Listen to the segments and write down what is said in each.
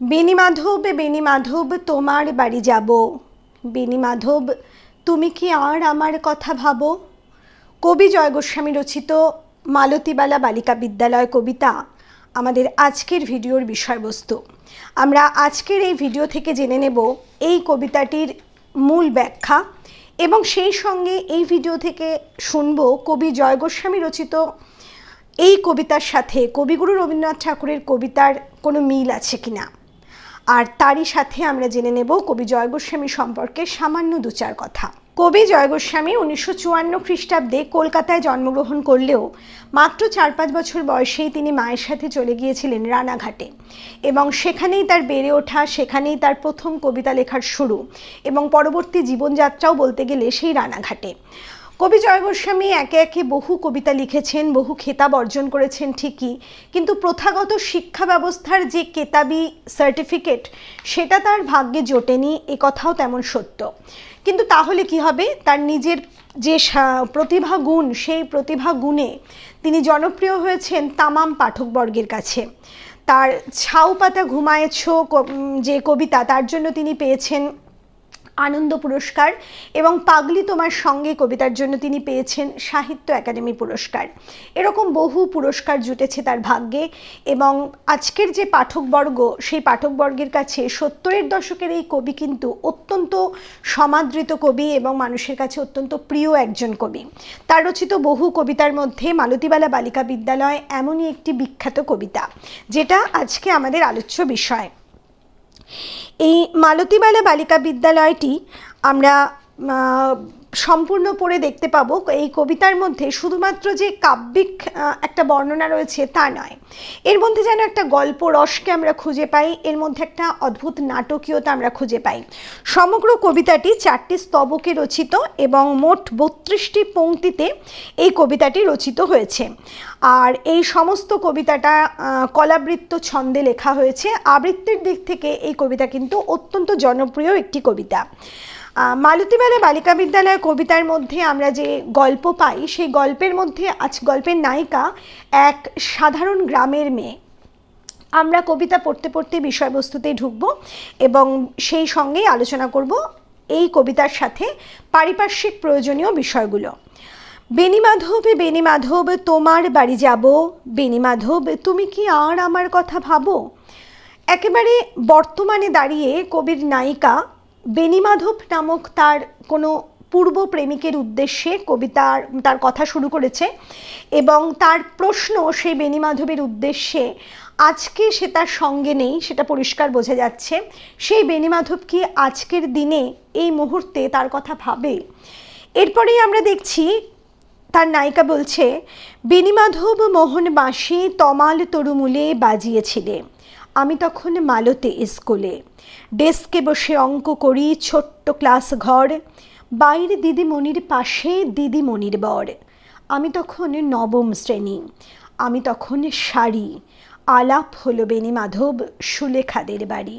বেনি মাধব বেনি মাধব, তোমার বাড়ি যাব। বেনি মাধব, তুমি কি আর আমার কথা ভাবো? কবি জয় গোস্বামী রচিত মালতীবালা বালিকা বিদ্যালয় কবিতা, আমাদের আজকের ভিডিওর বিষয়বস্তু। আমরা আজকের এই ভিডিও থেকে জেনে নেব এই কবিতাটির মূল ব্যাখ্যা এবং সেই সঙ্গে এই ভিডিও থেকে শুনব কবি জয় গোস্বামী রচিত এই কবিতার সাথে। কবিগুরু রবীন্দ্রনাথ ঠাকুরের কবিতার কোনো মিল আছে কিনা? আর তারই সাথে আমরা জেনে নেব কবি জয় গোস্বামী সম্পর্কে সামান্য দু চার কথা। কবি জয় গোস্বামী উনিশশো চুয়ান্ন খ্রিস্টাব্দে কলকাতায় জন্মগ্রহণ করলেও মাত্র চার পাঁচ বছর বয়সেই তিনি মায়ের সাথে চলে গিয়েছিলেন রানাঘাটে এবং সেখানেই তার বেড়ে ওঠা, সেখানেই তার প্রথম কবিতা লেখার শুরু এবং পরবর্তী জীবনযাত্রাও বলতে গেলে সেই রানাঘাটে। কবি জয় গোস্বামী একে একে বহু কবিতা লিখেছেন, বহু খেতাব অর্জন করেছেন ঠিকই। কিন্তু প্রথাগত শিক্ষা ব্যবস্থার যে কেতাবি সার্টিফিকেট সেটা তার ভাগ্যে জোটেনি, এ কথাও তেমন সত্য। কিন্তু তাহলে কি হবে? তার নিজের যে প্রতিভা গুণ, সেই প্রতিভা গুণে তিনি জনপ্রিয় হয়েছেন তামাম পাঠকবর্গের কাছে। তার ছাউ পাতা ঘুমায়েছ যে কবিতা, তার জন্য তিনি পেয়েছেন আনন্দ পুরস্কার এবং পাগলি তোমার সঙ্গে কবিতার জন্য তিনি পেয়েছেন সাহিত্য একাডেমি পুরস্কার। এরকম বহু পুরস্কার জুটেছে তার ভাগ্যে এবং আজকের যে পাঠকবর্গ, সেই পাঠকবর্গের কাছে সত্তরের দশকের এই কবি কিন্তু অত্যন্ত সমাদৃত কবি এবং মানুষের কাছে অত্যন্ত প্রিয় একজন কবি। তার রচিত বহু কবিতার মধ্যে মালতীবালা বালিকা বিদ্যালয় এমনই একটি বিখ্যাত কবিতা, যেটা আজকে আমাদের আলোচ্য বিষয়। এই মালতীবালা বালিকা বিদ্যালয়টি আমরা সম্পূর্ণ পড়ে দেখতে পাবো। এই কবিতার মধ্যে শুধুমাত্র যে কাব্যিক একটা বর্ণনা রয়েছে তা নয়। এর মধ্যে যেন একটা গল্প রসকে আমরা খুঁজে পাই, এর মধ্যে একটা অদ্ভুত নাটকীয়তা আমরা খুঁজে পাই। সমগ্র কবিতাটি চারটি স্তবকে রচিত এবং মোট বত্রিশটি পংক্তিতে এই কবিতাটি রচিত হয়েছে। আর এই সমস্ত কবিতাটা কলাবৃত্ত ছন্দে লেখা হয়েছে। আবৃত্তির দিক থেকে এই কবিতা কিন্তু অত্যন্ত জনপ্রিয় একটি কবিতা। মালতীবালা বালিকা বিদ্যালয় কবিতার মধ্যে আমরা যে গল্প পাই, সেই গল্পের মধ্যে আজ গল্পের নায়িকা এক সাধারণ গ্রামের মেয়ে। আমরা কবিতা পড়তে পড়তে বিষয়বস্তুতে ঢুকব এবং সেই সঙ্গেই আলোচনা করব এই কবিতার সাথে পারিপার্শ্বিক প্রয়োজনীয় বিষয়গুলো। বেনিমাধব বেনিমাধব তোমার বাড়ি যাব। বেনিমাধব তুমি কি আর আমার কথা ভাবো? একেবারে বর্তমানে দাঁড়িয়ে কবির নায়িকা বেনিমাধব নামক তার কোনো পূর্ব প্রেমিকের উদ্দেশ্যে কবিতার, তার কথা শুরু করেছে এবং তার প্রশ্ন সেই বেনিমাধবের উদ্দেশ্যে, আজকে সে তার সঙ্গে নেই, সেটা পরিষ্কার বোঝা যাচ্ছে। সেই বেনিমাধব কি আজকের দিনে এই মুহূর্তে তার কথা ভাবে? এরপরেই আমরা দেখছি, তার নায়িকা বলছে বেনিমাধব মোহন বাঁশি তমাল তরুমূলে বাজিয়েছিলে। আমি তখন মালতে স্কুলে। ডেস্কে বসে অঙ্ক করি, ছোট্ট ক্লাস ঘর। বাইরে দিদিমণির পাশে দিদিমণির বর। আমি তখন নবম শ্রেণি, আমি তখন শাড়ি। আলাপ হলো বেনিমাধব সুলেখাদের বাড়ি।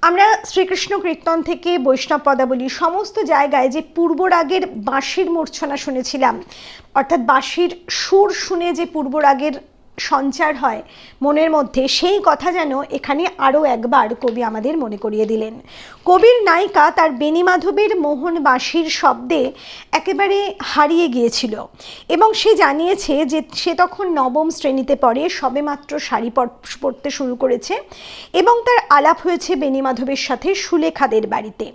আমরা শ্রীকৃষ্ণ কীর্তন থেকে বৈষ্ণব পদাবলী সমস্ত জায়গায় যে পূর্বরাগের বাঁশির মূর্ছনা শুনেছিলাম, অর্থাৎ বাঁশির সুর শুনে যে পূর্বরাগের সঞ্চার হয়। মনের মধ্যে সেই কথা যেন এখানে আরও একবার কবি আমাদের মনে করিয়ে দিলেন। কবির নায়িকা তার বেনিমাধবের মোহন বাঁশির শব্দে একেবারে হারিয়ে গিয়েছিল এবং সে জানিয়েছে যে সে তখন নবম শ্রেণীতে পড়ে, সবেমাত্র শাড়ি পর- পরতে শুরু করেছে এবং তার আলাপ হয়েছে বেনিমাধবের সাথে সুলেখাদের বাড়িতে।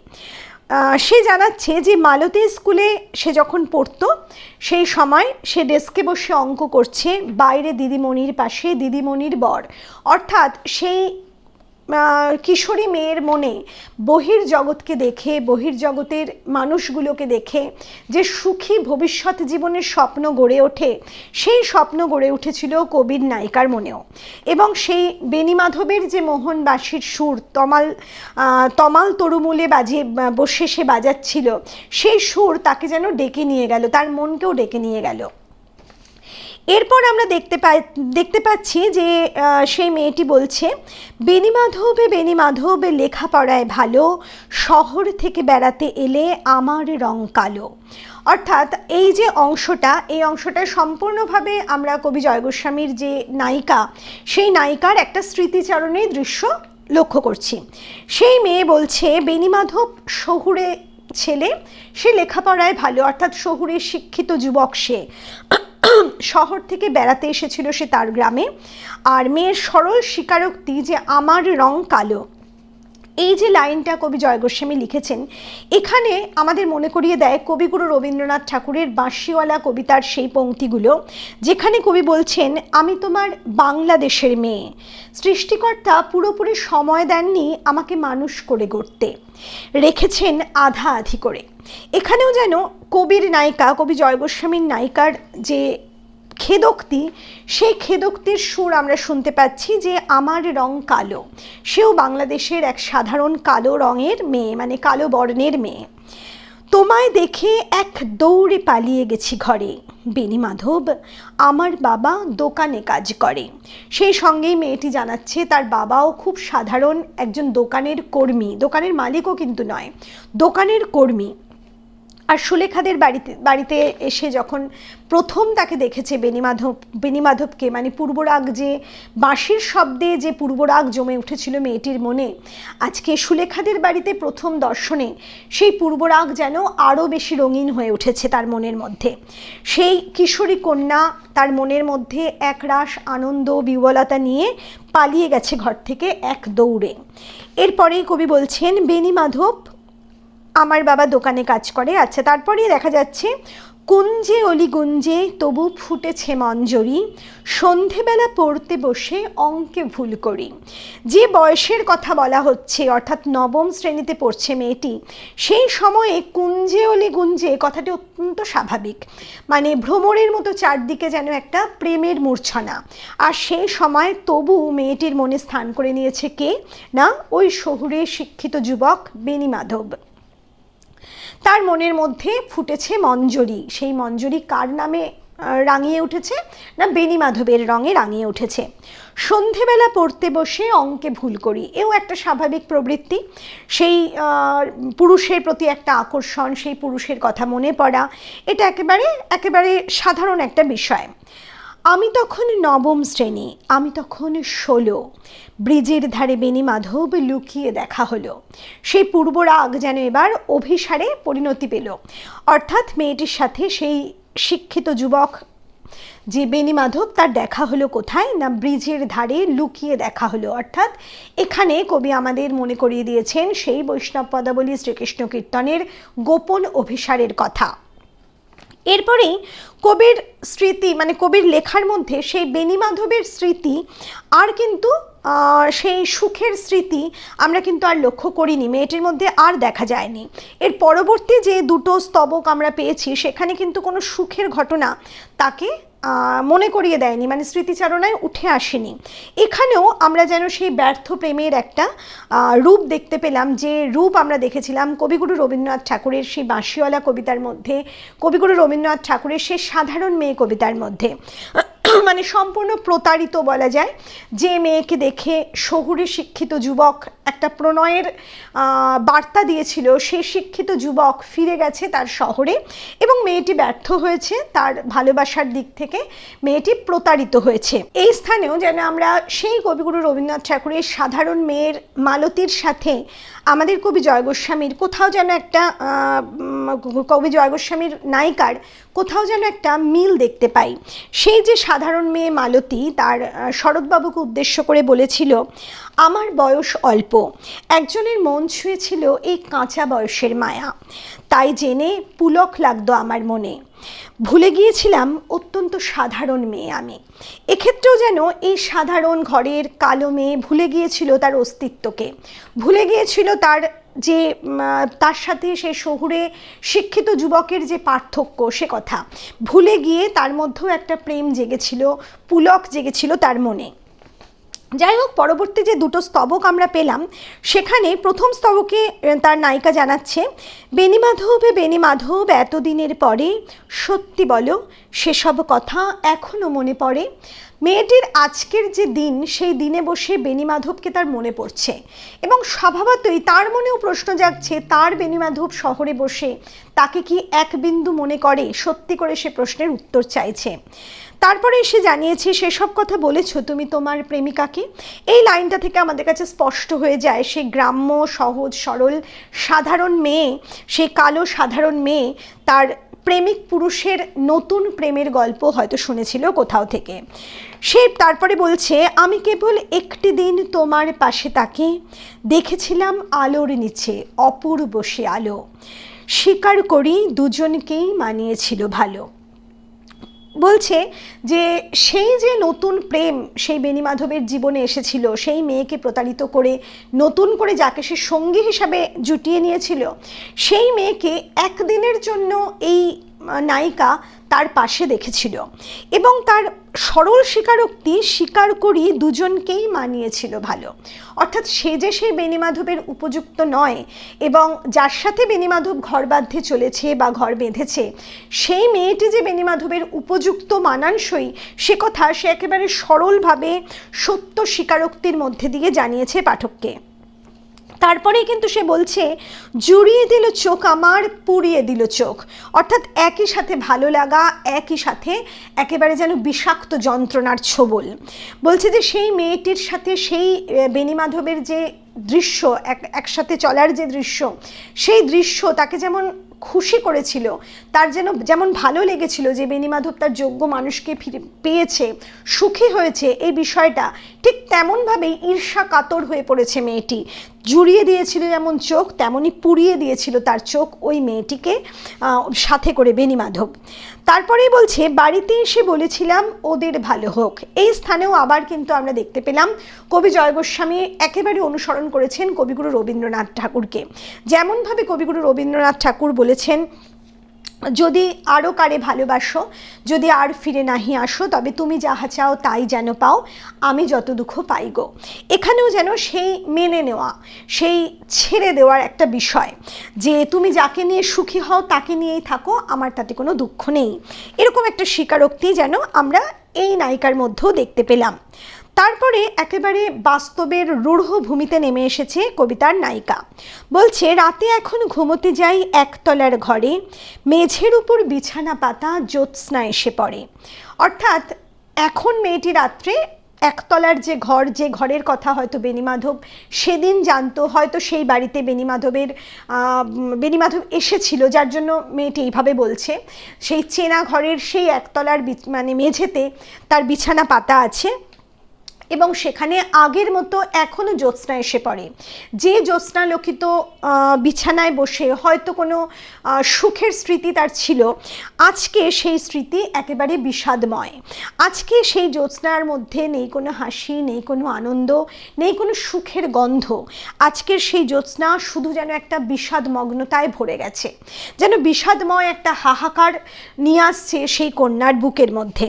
সে জানাচ্ছে যে মালতী স্কুলে সে যখন পড়তো, সেই সময় সে ডেস্কে বসে অঙ্ক করছে বাইরে দিদিমণির পাশে দিদিমণির বর। অর্থাৎ সেই কিশোরী মেয়ের মনে বহির জগৎকে দেখে, বহির জগতের মানুষগুলোকে দেখে যে সুখী ভবিষ্যৎ জীবনের স্বপ্ন গড়ে ওঠে, সেই স্বপ্ন গড়ে উঠেছিল কবির নায়িকার মনেও। এবং সেই বেনিমাধবের যে মোহনবাসীর সুর, তমাল তমাল তরুমূলে বাজিয়ে বসে সে বাজাচ্ছিল, সেই সুর তাকে যেন ডেকে নিয়ে গেল, তার মনকেও ডেকে নিয়ে গেল। এরপর আমরা দেখতে পাই, দেখতে পাচ্ছি যে সেই মেয়েটি বলছে বেনি মাধব বেনি মাধব, লেখাপড়ায় ভালো, শহর থেকে বেড়াতে এলে আমার রং কালো। অর্থাৎ এই যে অংশটা, এই অংশটা সম্পূর্ণভাবে আমরা কবি জয়গোস্বামীর যে নায়িকা, সেই নায়িকার একটা স্মৃতিচারণের দৃশ্য লক্ষ্য করছি। সেই মেয়ে বলছে বেনিমাধব শহুরে ছেলে, সে লেখাপড়ায় ভালো। অর্থাৎ শহুরে শিক্ষিত যুবক সে। শহর থেকে বেড়াতে এসেছিল সে তার গ্রামে। আর মেয়ের সরল স্বীকারোক্তি যে আমার রং কালো এই যে লাইনটা কবি জয় গোস্বামী লিখেছেন, এখানে আমাদের মনে করিয়ে দেয় কবিগুরু রবীন্দ্রনাথ ঠাকুরের বাঁশিওয়ালা কবিতার সেই পংক্তিগুলো যেখানে কবি বলছেন, আমি তোমার বাংলাদেশের মেয়ে। সৃষ্টিকর্তা পুরোপুরি সময় দেননি আমাকে মানুষ করে গড়তে। রেখেছেন আধা আধি করে। এখানেও যেন কবির নায়িকা, কবি জয় গোস্বামীর নায়িকার যে খেদোক্তি, সেই খেদোক্তির সুর আমরা শুনতে পাচ্ছি যে আমার রং কালো। সেও বাংলাদেশের এক সাধারণ কালো রঙের মেয়ে মানে কালো বর্ণের মেয়ে। তোমায় দেখে এক দৌড়ে পালিয়ে গেছি ঘরে। বেনি মাধব, আমার বাবা দোকানে কাজ করে। সেই সঙ্গেই মেয়েটি জানাচ্ছে, তার বাবাও খুব সাধারণ একজন দোকানের কর্মী। দোকানের মালিকও কিন্তু নয়, দোকানের কর্মী। আর সুলেখাদের বাড়িতে বাড়িতে এসে যখন প্রথম তাকে দেখেছে বেনিমাধব বেনিমাধবকে মানে পূর্বরাগ যে বাঁশির শব্দে যে পূর্বরাগ জমে উঠেছিল মেয়েটির মনে, আজকে সুলেখাদের বাড়িতে প্রথম দর্শনে সেই পূর্বরাগ যেন আরও বেশি রঙিন হয়ে উঠেছে তার মনের মধ্যে। সেই কিশোরী কন্যা তার মনের মধ্যে একরাশ আনন্দ বিবলতা নিয়ে পালিয়ে গেছে ঘর থেকে এক দৌড়ে। এরপরেই কবি বলছেন বেনিমাধব আমার বাবা দোকানে কাজ করে। আচ্ছা তারপরেই দেখা যাচ্ছে, কুঞ্জে অলি গুঞ্জে, তবু ফুটেছে মঞ্জরি। সন্ধেবেলা পড়তে বসে অঙ্কে ভুল করি। যে বয়সের কথা বলা হচ্ছে, অর্থাৎ নবম শ্রেণীতে পড়ছে মেয়েটি, সেই সময়ে কুঞ্জে অলি গুঞ্জে কথাটি অত্যন্ত স্বাভাবিক। মানে ভ্রমণের মতো চারদিকে যেন একটা প্রেমের মূর্ছনা। আর সেই সময় তবু মেয়েটির মনে স্থান করে নিয়েছে কে? না, ওই শহুরে শিক্ষিত যুবক বেনি মাধব। তার মনের মধ্যে ফুটেছে মঞ্জরি। সেই মঞ্জরি কার নামে রাঙিয়ে উঠেছে? না বেনি মাধবের রঙে রাঙিয়ে উঠেছে? সন্ধেবেলা পড়তে বসে অঙ্কে ভুল করি। এও একটা স্বাভাবিক প্রবৃত্তি। সেই পুরুষের প্রতি একটা আকর্ষণ, সেই পুরুষের কথা মনে পড়া, এটা একেবারে একেবারে সাধারণ একটা বিষয়। আমি তখন নবম শ্রেণি, আমি তখন ষোলো। ব্রিজের ধারে বেনি মাধব লুকিয়ে দেখা হলো। সেই পূর্বরাগ যেন এবার অভিসারে পরিণতি পেল। অর্থাৎ মেয়েটির সাথে সেই শিক্ষিত যুবক, যে বেনি মাধব তার দেখা হলো কোথায়, না ব্রিজের ধারে লুকিয়ে দেখা হলো। অর্থাৎ এখানে কবি আমাদের মনে করিয়ে দিয়েছেন সেই বৈষ্ণব পদাবলী শ্রীকৃষ্ণ কীর্তনের গোপন অভিসারের কথা। এরপরেই কবির স্মৃতি মানে কবির লেখার মধ্যে সেই বেনিমাধবের স্মৃতি আর কিন্তু সেই সুখের স্মৃতি আমরা কিন্তু আর লক্ষ্য করিনি, মেয়েটির মধ্যে আর দেখা যায়নি। এর পরবর্তী যে দুটো স্তবক আমরা পেয়েছি, সেখানে কিন্তু কোনো সুখের ঘটনা তাকে মনে করিয়ে দেয়নি মানে স্মৃতিচারণায় উঠে আসেনি। এখানেও আমরা যেন সেই ব্যর্থ প্রেমের একটা রূপ দেখতে পেলাম, যে রূপ আমরা দেখেছিলাম কবিগুরু রবীন্দ্রনাথ ঠাকুরের সেই বাঁশিওয়ালা কবিতার মধ্যে, কবিগুরু রবীন্দ্রনাথ ঠাকুরের সেই সাধারণ মেয়ে কবিতার মধ্যে। মানে সম্পূর্ণ প্রতারিত বলা যায়। যে মেয়েকে দেখে শহুরে শিক্ষিত যুবক একটা প্রণয়ের বার্তা দিয়েছিল সেই শিক্ষিত যুবক ফিরে গেছে তার শহরে এবং মেয়েটি ব্যর্থ হয়েছে তার ভালোবাসার দিক থেকে মেয়েটি প্রতারিত হয়েছে। এই স্থানেও যেন আমরা সেই কবিগুরু রবীন্দ্রনাথ ঠাকুরের সাধারণ মেয়ের মালতীর সাথে আমাদের কবি জয় গোস্বামীর, কোথাও যেন একটা কবি জয় গোস্বামীর নায়িকার কোথাও যেন একটা মিল দেখতে পাই। সেই যে সাধারণ মেয়ে মালতী, তার শরৎবাবুকে উদ্দেশ্য করে বলেছিল, আমার বয়স অল্প। একজনের মন ছুঁয়েছিল এই কাঁচা বয়সের মায়া। তাই জেনে পুলক লাগতো আমার মনে। ভুলে গিয়েছিলাম অত্যন্ত সাধারণ মেয়ে আমি। এক্ষেত্রেও যেন এই সাধারণ ঘরের কালো মেয়ে ভুলে গিয়েছিল তার অস্তিত্বকে। ভুলে গিয়েছিল তার যে তার সাথে সে শহুরে শিক্ষিত যুবকের যে পার্থক্য, সে কথা। ভুলে গিয়ে তার মধ্যেও একটা প্রেম জেগেছিল, পুলক জেগেছিল তার মনে। যাই হোক, পরবর্তী যে দুটো স্তবক আমরা পেলাম, সেখানে প্রথম স্তবকে তার নায়িকা জানাচ্ছে বেনি মাধব বেনি মাধব, এতদিনের পরে সত্যি বলো, সেসব কথা এখনও মনে পড়ে। মেয়েটির আজকের যে দিন, সেই দিনে বসে বেনি মাধবকে তার মনে পড়ছে। এবং স্বভাবতই তার মনেও প্রশ্ন জাগছে, তার বেনি মাধব শহরে বসে তাকে কি এক বিন্দু মনে করে? সত্যি করে সে প্রশ্নের উত্তর চাইছে। তারপরে এসে জানিয়েছে, সেসব কথা বলেছ তুমি তোমার প্রেমিকাকে? এই লাইনটা থেকে আমাদের কাছে স্পষ্ট হয়ে যায়, সে গ্রাম্য, সহজ, সরল, সাধারণ মেয়ে, সে কালো, সাধারণ মেয়ে, তার প্রেমিক পুরুষের নতুন প্রেমের গল্প হয়তো শুনেছিল কোথাও থেকে। সে তারপরে বলছে, আমি কেবল একটি দিন তোমার পাশে তাকে দেখেছিলাম আলোর নিচে, অপূর্ব সে আলো। স্বীকার করি দুজনকেই মানিয়েছিল ভালো। বলছে যে সেই যে নতুন প্রেম সেই বেণী মাধবের জীবনে এসেছিল, সেই মেয়েকে প্রতারিত করে, নতুন করে যাকে সে সঙ্গী হিসাবে জুটিয়ে নিয়েছিল, সেই মেয়েকে একদিনের জন্য এই নায়িকা তার পাশে দেখেছিল এবং তার সরল স্বীকারোক্তি স্বীকার করি দুজনকেই মানিয়েছিল ভালো। অর্থাৎ সে যে সেই বেনিমাধবের উপযুক্ত নয় এবং যার সাথে বেনিমাধব ঘর বাঁধতে চলেছে বা ঘর বেঁধেছে, সেই মেয়েটি যে বেনিমাধবের উপযুক্ত মানানসই, সে কথা সে একেবারে সরলভাবে সত্য স্বীকারোক্তির মধ্যে দিয়ে জানিয়েছে পাঠককে। তারপরেই কিন্তু সে বলছে, জুড়িয়ে দিল চোখ আমার, পুড়িয়ে দিল চোখ। অর্থাৎ একই সাথে ভালো লাগা, একই সাথে একেবারে যেন বিষাক্ত যন্ত্রণার ছোবল। বলছে যে সেই মেয়েটির সাথে সেই বেণীমাধবের যে দৃশ্য, এক, একসাথে চলার যে দৃশ্য, সেই দৃশ্য তাকে যেমন খুশি করেছিল, তার যেন যেমন ভালো লেগেছিল যে বেণীমাধব তার যোগ্য মানুষকে ফিরে পেয়েছে, সুখী হয়েছে, এই বিষয়টা ঠিক তেমনভাবেই ঈর্ষা কাতর হয়ে পড়েছে মেয়েটি। জুড়িয়ে দিয়েছিল যেমন চোখ তেমনই পুড়িয়ে দিয়েছিল তার চোখ ওই মেয়েটিকে সাথে করে বেণীমাধব তারপরেই বলছে, বাড়িতে এসে বলেছিলাম ওদের ভালো হোক। এই স্থানেও আবার কিন্তু আমরা দেখতে পেলাম, কবি জয় গোস্বামী একেবারে অনুসরণ করেছেন কবিগুরু রবীন্দ্রনাথ ঠাকুরকে। যেমনভাবে কবিগুরু রবীন্দ্রনাথ ঠাকুর বলেছেন যদি আরও কারে ভালোবাসো, যদি আর ফিরে নাহি আসো, তবে তুমি যাহা চাও তাই যেন পাও, আমি যত দুঃখ পাই গো। এখানেও যেন সেই মেনে নেওয়া, সেই ছেড়ে দেওয়ার একটা বিষয়, যে তুমি যাকে নিয়ে সুখী হও, তাকে নিয়েই থাকো, আমার তাতে কোনো দুঃখ নেই। এরকম একটা স্বীকারোক্তি যেন আমরা এই নায়িকার মধ্যেও দেখতে পেলাম। তারপরে একেবারে বাস্তবের রূঢ় ভূমিতে নেমে এসেছে কবিতার নায়িকা। বলছে, রাতে এখন ঘুমোতে যাই একতলার ঘরে, মেঝের উপর বিছানা পাতা জ্যোৎস্না এসে পড়ে। অর্থাৎ, এখন মেয়েটি রাত্রে একতলার যে ঘর, যে ঘরের কথা হয়তো বেনিমাধব সেদিন জানতো, হয়তো সেই বাড়িতে বেনিমাধবের বেনিমাধব এসেছিল, যার জন্য মেয়েটি এইভাবে বলছে, সেই চেনা ঘরের সেই একতলার মানে মেঝেতে তার বিছানা পাতা আছে এবং সেখানে আগের মতো এখনও জ্যোৎস্না এসে পড়ে। যে জ্যোৎস্না লোকিত বিছানায় বসে হয়তো কোনো সুখের স্মৃতি তার ছিল, আজকে সেই স্মৃতি একেবারে বিষাদময়। আজকে সেই জ্যোৎস্নার মধ্যে নেই কোনো হাসি, নেই কোনো আনন্দ, নেই কোনো সুখের গন্ধ। আজকের সেই জ্যোৎস্না শুধু যেন একটা বিষাদমগ্নতায় ভরে গেছে। যেন বিষাদময় একটা হাহাকার নিয়ে আসছে সেই কন্যার বুকের মধ্যে।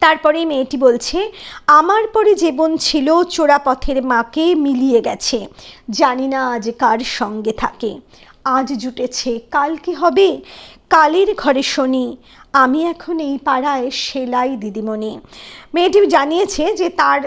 তারপরে মেয়েটি বলছে, আমার পরে জীবন ছিল চোরাপথের মাকে মিলিয়ে গেছে। জানি না আজ কার সঙ্গে থাকে। আজ জুটেছে, কাল কি হবে? কালের ঘরে শনি। আমি এখন এই পাড়ায় সেলাই দিদিমণি। মেয়েটি জানিয়েছে যে তার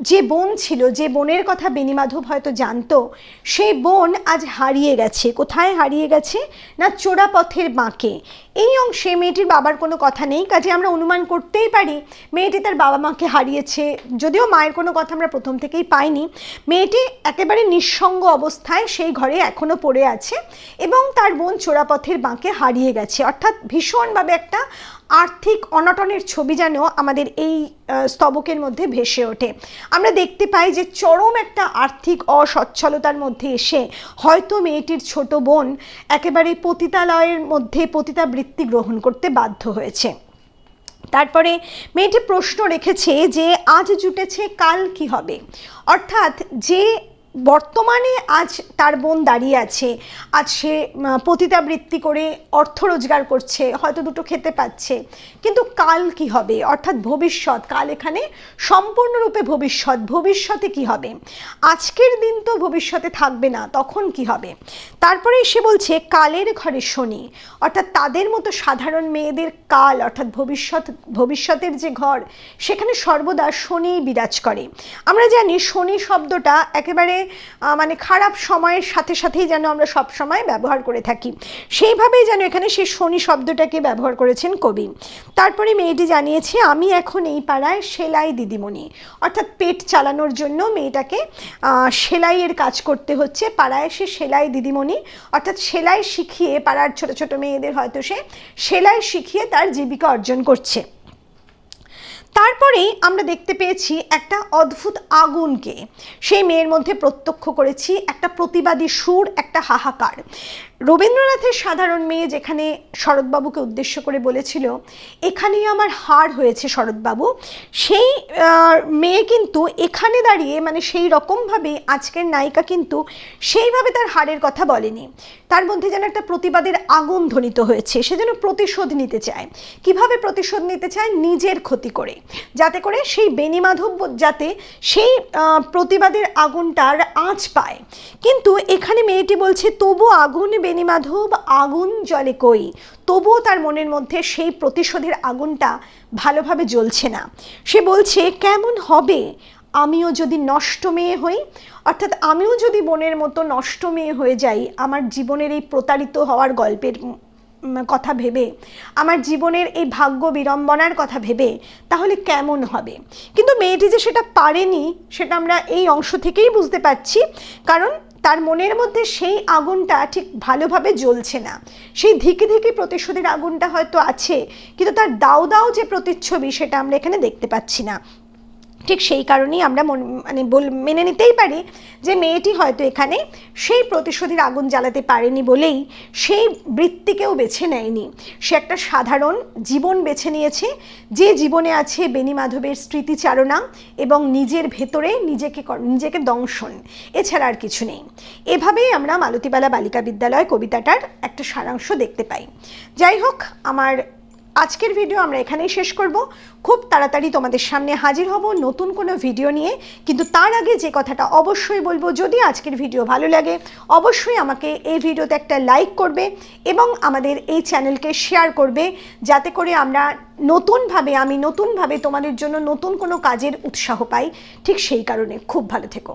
যে বোন ছিল, যে বোনের কথা বেনিমাধব হয়তো জানতো, সেই বোন আজ হারিয়ে গেছে। কোথায় হারিয়ে গেছে? না চোরাপথের বাঁকে। এই অংশে মেয়েটির বাবার কোনো কথা নেই, কাজে আমরা অনুমান করতেই পারি মেয়েটি তার বাবা মাকে হারিয়েছে। যদিও মায়ের কোনো কথা আমরা প্রথম থেকেই পাইনি। মেয়েটি একেবারে নিঃসঙ্গ অবস্থায় সেই ঘরে এখনও পড়ে আছে এবং তার বোন চোরাপথের বাঁকে হারিয়ে গেছে। অর্থাৎ ভীষণভাবে একটা আর্থিক অনটনের ছবি যেন আমাদের এই স্তবকের মধ্যে ভেসে ওঠে। আমরা দেখতে পাই যে চরম একটা আর্থিক অসচ্ছলতার মধ্যে এসে হয়তো মেয়েটির ছোট বোন একেবারে পতিতালয়ের মধ্যে পতিতাবৃত্তি গ্রহণ করতে বাধ্য হয়েছে। তারপরে মেয়েটি প্রশ্ন রেখেছে যে আজ জুটেছে কাল কি হবে? অর্থাৎ যে বর্তমানে আজ তার বোন দাঁড়িয়ে আছে। আজ সে পতিতাবৃত্তি করে অর্থ রোজগার করছে, হয়তো দুটো খেতে পাচ্ছে। কিন্তু কাল কি হবে? অর্থাৎ ভবিষ্যৎ, কাল এখানে সম্পূর্ণরূপে ভবিষ্যৎ। ভবিষ্যতে কি হবে? আজকের দিন তো ভবিষ্যতে থাকবে না, তখন কি হবে? তারপরে সে বলছে, কালের ঘরে শনি। অর্থাৎ তাদের মতো সাধারণ মেয়েদের কাল, অর্থাৎ ভবিষ্যৎ, ভবিষ্যতের যে ঘর, সেখানে সর্বদা শনি বিরাজ করে। আমরা জানি শনি শব্দটা একেবারে মানে খারাপ সময়ের সাথে সাথেই যেন আমরা সব সময় ব্যবহার করে থাকি। সেইভাবেই যেন এখানে সেই শনি শব্দটাকে ব্যবহার করেছেন কবি। তারপরে মেয়েটি জানিয়েছে, আমি এখন এই পাড়ায় সেলাই দিদিমণি। অর্থাৎ পেট চালানোর জন্য মেয়েটাকে সেলাইয়ের কাজ করতে হচ্ছে। পাড়ায় সে সেলাই দিদিমণি, অর্থাৎ সেলাই শিখিয়ে পাড়ার ছোট ছোট মেয়েদের হয়তো সে সেলাই শিখিয়ে তার জীবিকা অর্জন করছে। তারপরেই আমরা দেখতে পেয়েছি একটা অদ্ভুত আগুনকে। সেই মেয়ের মধ্যে প্রত্যক্ষ করেছি একটা প্রতিবাদী সুর, একটা হাহাকার। রবীন্দ্রনাথের সাধারণ মেয়ে যেখানে শরৎবাবুকে উদ্দেশ্য করে বলেছিল, এখানেই আমার হার হয়েছে শরৎবাবু। সেই মেয়ে কিন্তু এখানে দাঁড়িয়ে মানে সেই রকমভাবে আজকের নায়িকা কিন্তু সেইভাবে তার হারের কথা বলেনি। তার মধ্যে যেন একটা প্রতিবাদের আগুন ধ্বনিত হয়েছে, সে যেন প্রতিশোধ নিতে চায়। কীভাবে প্রতিশোধ নিতে চায়? নিজের ক্ষতি করে। যাতে করে সেই বেনিমাধব যাতে সেই প্রতিবাদের আগুনটার আঁচ পায়। কিন্তু এখানে মেয়েটি বলছে, তবু আগুন বেনিমাধব আগুন জলে কই? তবুও তার মনের মধ্যে সেই প্রতিশোধের আগুনটা ভালোভাবে জ্বলছে না। সে বলছে, কেমন হবে? আমিও যদি নষ্ট মেয়ে হই, অর্থাৎ আমিও যদি বোনের মতো নষ্ট মেয়ে হয়ে যাই, আমার জীবনের এই প্রতারিত হওয়ার গল্পের কথা ভেবে, আমার জীবনের এই ভাগ্য বিড়ম্বনার কথা ভেবে, তাহলে কেমন হবে? কিন্তু মেয়েটি যে সেটা পারেনি, সেটা আমরা এই অংশ থেকেই বুঝতে পারছি। কারণ তার মনের মধ্যে সেই আগুনটা ঠিক ভালোভাবে জ্বলছে না। সেই ধিকে ধিকে প্রতিশোধের আগুনটা হয়তো আছে, কিন্তু তার দাও দাও যে প্রতিচ্ছবি সেটা আমরা এখানে দেখতে পাচ্ছি না। ঠিক সেই কারণেই আমরা মন মানে নিতেই পারি যে মেয়েটি হয়তো এখানে সেই প্রতিশোধের আগুন জ্বালাতে পারেনি বলেই সেই বৃত্তিকেও বেছে নেয়নি। সে একটা সাধারণ জীবন বেছে নিয়েছে। যে জীবনে আছে বেনি মাধবের স্মৃতিচারণা এবং নিজের ভেতরে নিজেকে নিজেকে দংশন। এছাড়া আর কিছু নেই। এভাবেই আমরা মালতীবালা বালিকা বিদ্যালয় কবিতাটার একটা সারাংশ দেখতে পাই। যাই হোক, আমার আজকের ভিডিও আমরা এখানেই শেষ করব। খুব তাড়াতাড়ি তোমাদের সামনে হাজির হব নতুন কোনো ভিডিও নিয়ে। কিন্তু তার আগে যে কথাটা অবশ্যই বলব, যদি আজকের ভিডিও ভালো লাগে, অবশ্যই আমাকে এই ভিডিওতে একটা লাইক করবে এবং আমাদের এই চ্যানেলকে শেয়ার করবে। যাতে করে আমরা নতুনভাবে, আমি নতুনভাবে তোমাদের জন্য নতুন কোনো কাজের উৎসাহ পাই। ঠিক সেই কারণে খুব ভালো থেকো।